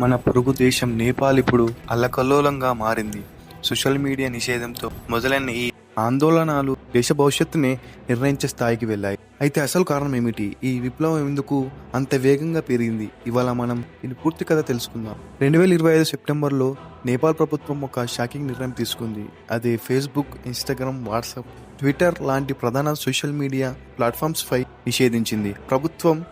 మన పొరుగు దేశం నేపాల్ ఇప్పుడు అల్లకల్లోలంగా మారింది. సోషల్ మీడియా నిషేధంతో మొదలైన ఈ ఆందోళనలు దేశ భవిష్యత్తునే నిర్ణయించే స్థాయికి వెళ్ళాయి. అయితే అసలు కారణం ఏమిటి? ఈ విప్లవం ఎందుకు అంత వేగంగా పెరిగింది? ఇవాళ మనం దీని పూర్తి కథ తెలుసుకుందాం. రెండు వేల ఇరవై ఐదు సెప్టెంబర్లో నేపాల్ ప్రభుత్వం ఒక షాకింగ్ నిర్ణయం తీసుకుంది. అది ఫేస్బుక్ ఇన్స్టాగ్రామ్ వాట్సాప్ ట్విట్టర్ లాంటి ప్రధాన సోషల్ మీడియా ప్లాట్ఫామ్స్ పై నిషేధించింది. ప్రభుత్వం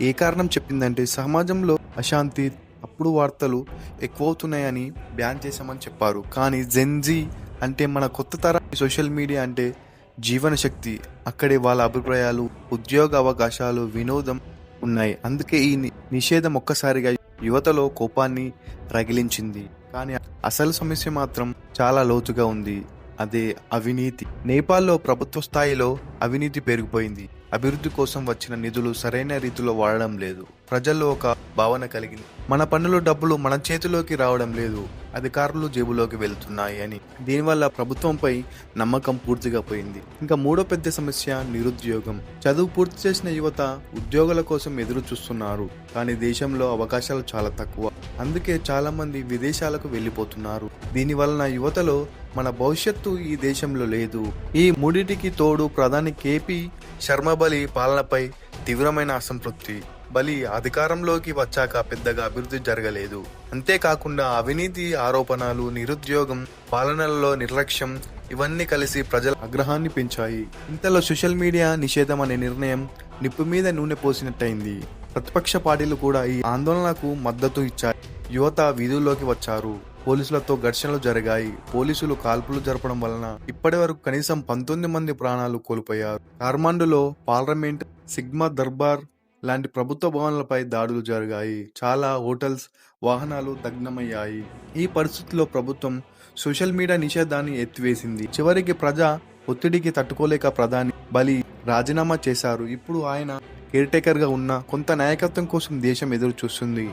ఏ కారణం చెప్పిందంటే సమాజంలో అశాంతి అప్పుడు వార్తలు ఎక్కువవుతున్నాయని బ్యాన్ చేశామని చెప్పారు. కానీ జెన్జీ అంటే మన కొత్త తరం సోషల్ మీడియా అంటే జీవన శక్తి అక్కడే వాళ్ళ అభిప్రాయాలు ఉద్యోగ అవకాశాలు వినోదం ఉన్నాయి. అందుకే ఈ నిషేధం ఒక్కసారిగా యువతలో కోపాన్ని రగిలించింది. కానీ అసలు సమస్య మాత్రం చాలా లోతుగా ఉంది. అదే అవినీతి. నేపాల్లో ప్రభుత్వ స్థాయిలో అవినీతి పెరిగిపోయింది. అభివృద్ధి కోసం వచ్చిన నిధులు సరైన రీతిలో వాడడం లేదు. ప్రజల్లో ఒక భావన కలిగింది. మన పన్నుల డబ్బులు మన చేతిలోకి రావడం లేదు. అధికారులు జేబులోకి వెళ్తున్నాయి అని. దీనివల్ల ప్రభుత్వంపై నమ్మకం పూర్తిగా పోయింది. ఇంకా మూడో పెద్ద సమస్య నిరుద్యోగం. చదువు పూర్తి చేసిన యువత ఉద్యోగాల కోసం ఎదురు చూస్తున్నారు. కానీ దేశంలో అవకాశాలు చాలా తక్కువ. అందుకే చాలా మంది విదేశాలకు వెళ్ళిపోతున్నారు. దీని వలన యువతలో మన భవిష్యత్తు ఈ దేశంలో లేదు. ఈ మూడిటికి తోడు ప్రధాని కేపీ శర్మ బలి పాలనపై తీవ్రమైన అసంతృప్తి. బలి అధికారంలోకి వచ్చాక పెద్దగా అభివృద్ధి జరగలేదు. అంతేకాకుండా అవినీతి ఆరోపణలు నిరుద్యోగం పాలనలలో నిర్లక్ష్యం ఇవన్నీ కలిసి ప్రజల ఆగ్రహాన్ని పెంచాయి. ఇంతలో సోషల్ మీడియా నిషేధం అనే నిర్ణయం నిప్పు మీద నూనె పోసినట్టయింది. ప్రతిపక్ష పార్టీలు కూడా ఈ ఆందోళనకు మద్దతు ఇచ్చాయి. యువత వీధుల్లోకి వచ్చారు. పోలీసులతో ఘర్షణలు జరిగాయి. పోలీసులు కాల్పులు జరపడం వలన ఇప్పటి వరకు కనీసం పంతొమ్మిది మంది ప్రాణాలు కోల్పోయారు. కార్మాండులో పార్లమెంట్ సిగ్మా దర్బార్ లాంటి ప్రభుత్వ భవనాలపై దాడులు జరిగాయి. చాలా హోటల్స్ వాహనాలు దగ్నమయ్యాయి ఈ పరిస్థితిలో ప్రభుత్వం సోషల్ మీడియా నిషేధాన్ని ఎత్తివేసింది. చివరికి ప్రజా ఒత్తిడికి తట్టుకోలేక ప్రధాని బలి రాజీనామా చేశారు. ఇప్పుడు ఆయన కేర్ టేకర్గా ఉన్న కొంత నాయకత్వం కోసం దేశం ఎదురు చూస్తుంది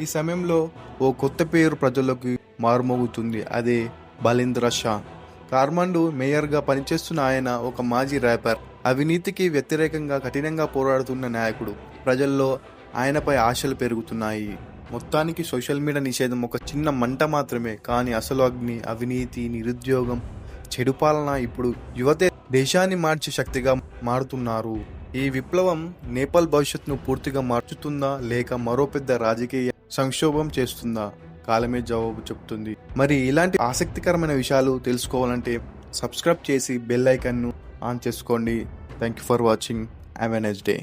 ఈ సమయంలో ఓ కొత్త పేరు ప్రజల్లోకి మారుమోగుతుంది. అదే బలేంద్ర షా. కార్మండు మేయర్గా పనిచేస్తున్న ఆయన ఒక మాజీ ర్యాపర్. అవినీతికి వ్యతిరేకంగా కఠినంగా పోరాడుతున్న నాయకుడు. ప్రజల్లో ఆయనపై ఆశలు పెరుగుతున్నాయి. మొత్తానికి సోషల్ మీడియా నిషేధం ఒక చిన్న మంట మాత్రమే. కానీ అసలు అగ్ని అవినీతి నిరుద్యోగం చెడు పాలన ఇప్పుడు యువతే దేశాన్ని మార్చే శక్తిగా మారుతున్నారు. ఈ విప్లవం నేపాల్ భవిష్యత్తును పూర్తిగా మార్చుతుందా లేక మరో పెద్ద రాజకీయ సంక్షోభం చేస్తుందా? కాలమే జవాబు చెప్తుంది. మరి ఇలాంటి ఆసక్తికరమైన విషయాలు తెలుసుకోవాలంటే సబ్స్క్రైబ్ చేసి బెల్ ఐకన్ను ఆన్ చేసుకోండి. Thank you for watching have a next day